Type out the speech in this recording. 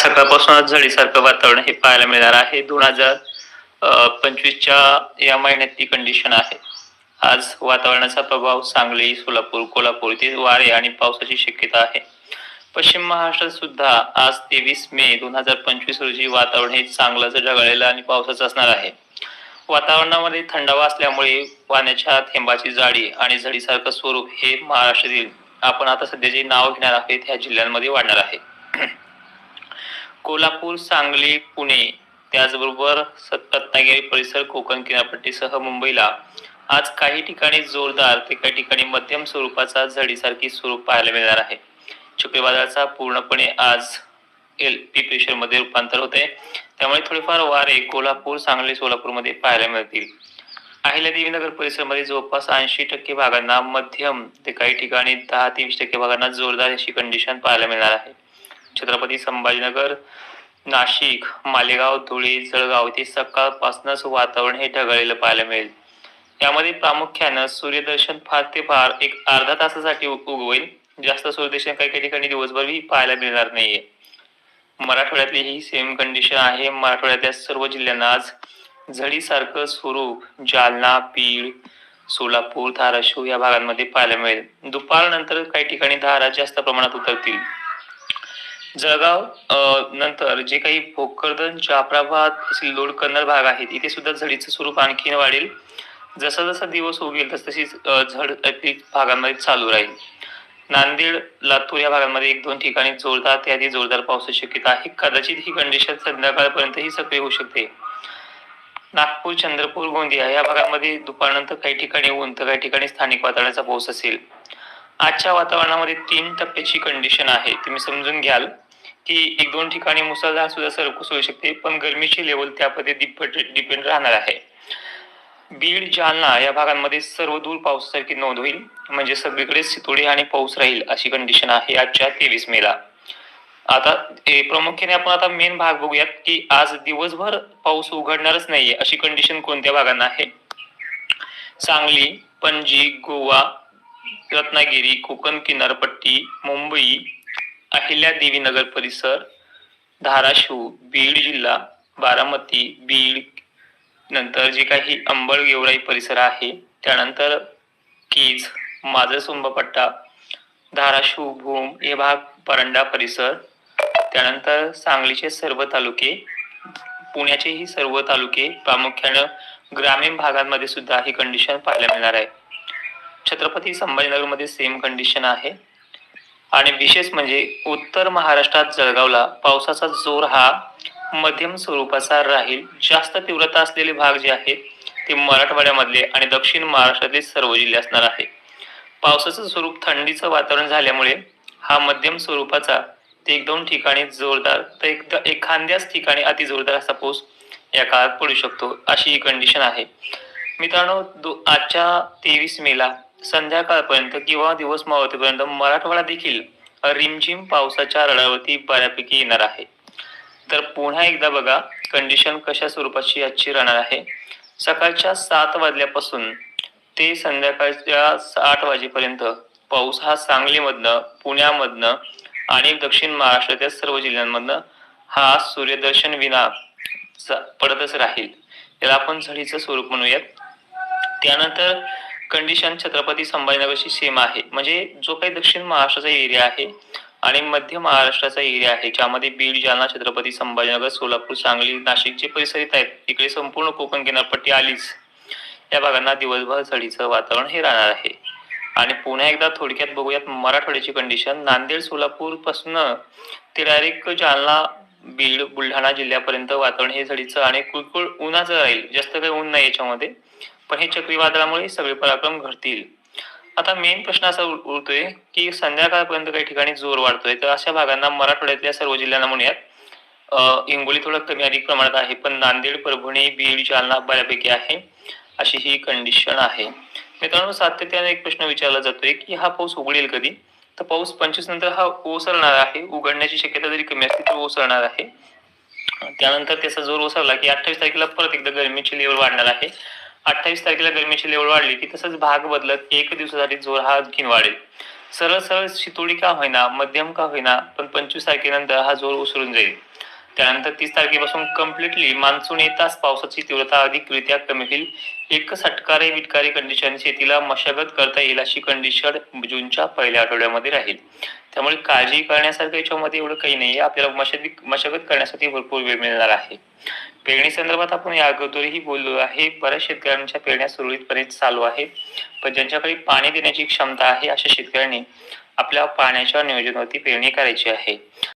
सकाळपासूनच झडीसारखं वातावरण हे पाहायला मिळणार आहे. दोन हजार पंचवीसच्या या महिन्यात ती कंडिशन आहे. आज वातावरणाचा प्रभाव सांगली सोलापूर कोल्हापूर येथे वारे आणि पावसाची शक्यता आहे. पश्चिम महाराष्ट्रात सुद्धा आज तेवीस मे दोन हजार पंचवीस रोजी वातावरण हे चांगलंच ढगाळलेलं आणि पावसाचं असणार आहे. वातावरणामध्ये थंडावा असल्यामुळे पाण्याच्या थेंबाची जाडी आणि झडीसारखं स्वरूप हे महाराष्ट्रातील आपण आता सध्या जे नाव घेणार आहोत ह्या जिल्ह्यांमध्ये वाढणार आहे. कोल्हापूर सांगली पुणे त्याचबरोबर रत्नागिरी परिसर कोकण किनारपट्टीसह मुंबईला आज काही ठिकाणी जोरदार ते काही ठिकाणी मध्यम स्वरूपाचा झडीसारखी स्वरूप पाहायला मिळणार आहे. चक्रीवादळाचा पूर्णपणे आज एल पी प्रेशरमध्ये रूपांतर होते त्यामुळे थोडेफार वारे कोल्हापूर सांगली सोलापूरमध्ये पाहायला मिळतील. अहिल्यादेवी नगर परिसरामध्ये जवळपास ऐंशी टक्के भागांना मध्यम ते काही ठिकाणी दहा ते वीस टक्के भागांना जोरदार अशी कंडिशन पाहायला मिळणार आहे. छत्रपती संभाजीनगर नाशिक मालेगाव धुळे जळगाव इथे सकाळपासूनच वातावरण हे ढगाळलेलं पाहायला मिळेल. यामध्ये प्रामुख्यानं सूर्यदर्शन फार ते फार एक अर्धा तासासाठी उगवेल. जास्त सूर्यदर्शन काही काही ठिकाणी दिवसभरही पाहायला मिळणार नाहीये. मराठवाड्यातली ही सेम कंडिशन आहे. मराठवाड्यातल्या सर्व जिल्ह्यांना आज झडीसारखं स्वरूप जालना बीड सोलापूर धाराशिव या भागांमध्ये पाहायला मिळेल. दुपारनंतर काही ठिकाणी धारा जास्त प्रमाणात उतरतील. जळगाव नंतर जे काही भोकरदन जाफराबाद सिल्लोड कन्नड भाग आहेत इथे सुद्धा झडीचं स्वरूप आणखीन वाढेल. जसा जसा दिवस उगेल तस तशीच झड भागांमध्ये चालू राहील. नांदेड लातूर या भागांमध्ये एक दोन ठिकाणी जोरदार ते आधी जोरदार पावसाची शक्यता आहे. कदाचित ही कंडिशन संध्याकाळपर्यंतही सक्रिय होऊ शकते. नागपूर चंद्रपूर गोंदिया या भागामध्ये दुपारनंतर काही ठिकाणी ऊन तर काही ठिकाणी स्थानिक वातावरणाचा पाऊस असेल. आजच्या वातावरणामध्ये तीन टप्प्याची कंडिशन आहे. तुम्ही समजून घ्याल की एक दोन ठिकाणी मुसळधार सुद्धा सरकूस होऊ शकते पण गरमीची लेवल त्यामध्ये डिपेंड राहणार आहे. बीड जालना या भागांमध्ये सर्व दूर पावसासारखी नोंद होईल. म्हणजे सगळीकडे सितोडी आणि पाऊस राहील अशी कंडिशन आहे आजच्या तेवीस मेला आता प्रामुख्याने आपण आता मेन भाग बघूयात की आज दिवसभर पाऊस उघडणारच नाहीये अशी कंडिशन कोणत्या भागांना आहे? सांगली पणजी गोवा रत्नागिरी कोकण किनारपट्टी मुंबई अहिल्यादेवी नगर परिसर धाराशिव बीड जिल्हा बारामती बीड नंतर जे काही अंबळ गेवराई परिसर आहे त्यानंतर कीज पट्टा धाराशिव भूम हे भाग परंडा परिसर त्यानंतर सांगलीचे सर्व तालुके पुण्याचेही सर्व तालुके प्रामुख्यानं ग्रामीण भागांमध्ये सुद्धा ही कंडिशन पाहायला मिळणार आहे. छत्रपती संभाजीनगरमध्ये सेम कंडिशन आहे. आणि विशेष म्हणजे उत्तर महाराष्ट्रात जळगावला पावसाचा जोर हा मध्यम स्वरूपाचा राहील. जास्त तीव्रता असलेले भाग जे आहेत ते मराठवाड्यामधले आणि दक्षिण महाराष्ट्रातले सर्व जिल्हे असणार आहे. पावसाचं स्वरूप थंडीचं वातावरण झाल्यामुळे हा मध्यम स्वरूपाचा ते एक दोन ठिकाणी जोरदार तर एक एखाद्याच ठिकाणी अति जोरदार असा पाऊस या काळात पडू शकतो अशी ही कंडिशन आहे. मित्रांनो दो आजच्या तेवीस मेला संध्याकाळपर्यंत किंवा दिवस मावतीपर्यंत मराठवाडा देखील रिमझिम पावसाच्या रडावरती बऱ्यापैकी येणार आहे. तर पुन्हा एकदा बघा कंडिशन कशा स्वरूपाची आजची राहणार आहे. सकाळच्या सात वाजल्यापासून ते संध्याकाळच्या आठ वाजेपर्यंत पाऊस हा सांगलीमधनं पुण्यामधनं आणि दक्षिण महाराष्ट्रातील सर्व जिल्ह्यांमधनं हा सूर्यदर्शन विना पडतच राहील. याला आपण झडीचं स्वरूप म्हणूयात. त्यानंतर कंडिशन छत्रपती संभाजीनगरची सेम आहे. म्हणजे जो काही दक्षिण महाराष्ट्राचा एरिया आहे आणि मध्य महाराष्ट्राचा एरिया आहे ज्यामध्ये बीड जालना छत्रपती संभाजीनगर सोलापूर सांगली नाशिक जे परिसर आहेत इकडे संपूर्ण कोकण किनारपट्टी आलीच. या भागांना दिवसभर झडीचं वातावरण हे राहणार आहे. आणि पुन्हा एकदा थोडक्यात बघूयात मराठवाड्याची कंडिशन नांदेड सोलापूरपासून ते डायरेक्ट जालना बीड बुलढाणा जिल्ह्यापर्यंत वातावरण हे झडीचं आणि कुळकुळ उन्हाचं राहील. जास्त काही ऊन नाही याच्यामध्ये. पण हे चक्रीवादळामुळे सगळे पराक्रम घडतील. आता मेन प्रश्न असा उरतोय की संध्याकाळपर्यंत काही ठिकाणी जोर वाढतोय. तर अशा भागांना मराठवाड्यातल्या सर्व जिल्ह्यांना म्हणूयात. हिंगोली थोडं कमी अधिक प्रमाणात आहे पण नांदेड परभणी बीड जालना बऱ्यापैकी आहे. अशी ही कंडिशन आहे. मित्रांनो सातत्याने एक प्रश्न विचारला जातोय की हा पाऊस उघडेल कधी? तर पाऊस पंचवीस नंतर हा ओसरणार आहे. उघडण्याची शक्यता जरी कमी असली तर ओसरणार आहे. त्यानंतर त्याचा जोर ओसरला की अठ्ठावीस तारखेला परत एकदा गरमीची लेवल वाढणार आहे. अठ्ठावीस तारखेला गरमीची लेवल वाढली की तसंच भाग बदलत एक दिवसासाठी जोर हा आणखीन वाढेल. सरळ सरळ शितोडी का होईना मध्यम का होईना पण पंचवीस तारखेनंतर हा जोर उसरून जाईल. त्यानंतर तीस तारखेपासून कम्प्लिटली मान्सून येताच पावसाची तीव्रता अधिकरित्या कमी होईल. एक सटकारे विटकारी कंडिशन शेतीला मशागत करता येईल अशी कंडिशन जूनच्या पहिल्या आठवड्यामध्ये राहील. त्यामुळे काळजी करण्यासारखं याच्यामध्ये एवढं काही नाही आपल्याला मशागत मशागत करण्यासाठी भरपूर वेळ मिळणार आहे. पेरणी संदर्भात आपण या अगोदरही बोललो आहे. बऱ्याच शेतकऱ्यांच्या पेरण्या सुरळीतपणे चालू आहे पण ज्यांच्याकडे पाणी देण्याची क्षमता आहे अशा शेतकऱ्यांनी आपल्या पाण्याच्या नियोजनावरती पेरणी करायची आहे.